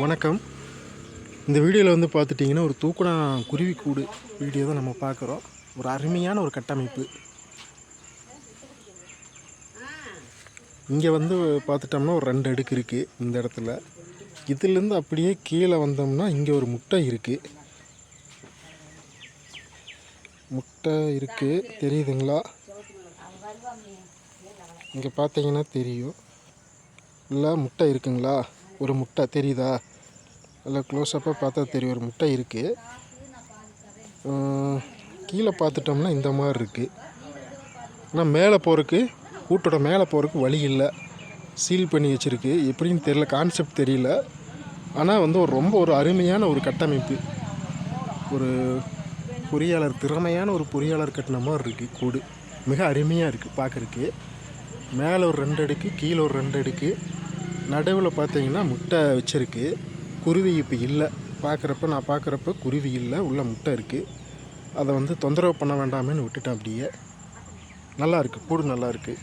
வணக்கம். இந்த வீடியோவில் வந்து பார்த்துட்டிங்கன்னா ஒரு தூக்குனா குருவி கூடு வீடியோ தான் நம்ம பார்க்குறோம். ஒரு அருமையான ஒரு கட்டமைப்பு. இங்கே வந்து பார்த்துட்டோம்னா ஒரு ரெண்டு அடுக்கு இருக்குது இந்த இடத்துல. இதுலேருந்து அப்படியே கீழே வந்தோம்னா இங்கே ஒரு முட்டை இருக்குது முட்டை இருக்குது தெரியுதுங்களா? இங்கே பார்த்தீங்கன்னா தெரியும். இல்லை முட்டை இருக்குங்களா? ஒரு முட்டை தெரியுதா? நல்லா க்ளோஸ்அப்பாக பார்த்தா தெரியும். ஒரு முட்டை இருக்குது கீழே பார்த்துட்டோம்னா இந்த மாதிரி இருக்குது ஆனால் மேலே போகிறதுக்கு கூட்டோட மேலே போகிறதுக்கு வழி இல்லை. சீல் பண்ணி வச்சுருக்கு. எப்படின்னு தெரியல கான்செப்ட் தெரியல. ஆனால் வந்து ஒரு ரொம்ப ஒரு அருமையான ஒரு கட்டமைப்பு. ஒரு பொறியாளர் திறமையான ஒரு பொறியாளர் கட்டின மாதிரி இருக்குது கூடு. மிக அருமையாக இருக்குது பார்க்குறக்கு மேலே ஒரு ரெண்டு அடுக்கு கீழே ஒரு ரெண்டு அடுக்கு. நடுவில் பார்த்தீங்கன்னா முட்டை வச்சுருக்கு. குருவி இப்போ இல்லை. பார்க்குறப்ப நான் பார்க்குறப்ப குருவி இல்லை. உள்ள முட்டை இருக்குது அதை வந்து தொந்தரவு பண்ண வேண்டாமேன்னு விட்டுட்டேன் அப்படியே. நல்லா இருக்குது கூடு நல்லா இருக்குது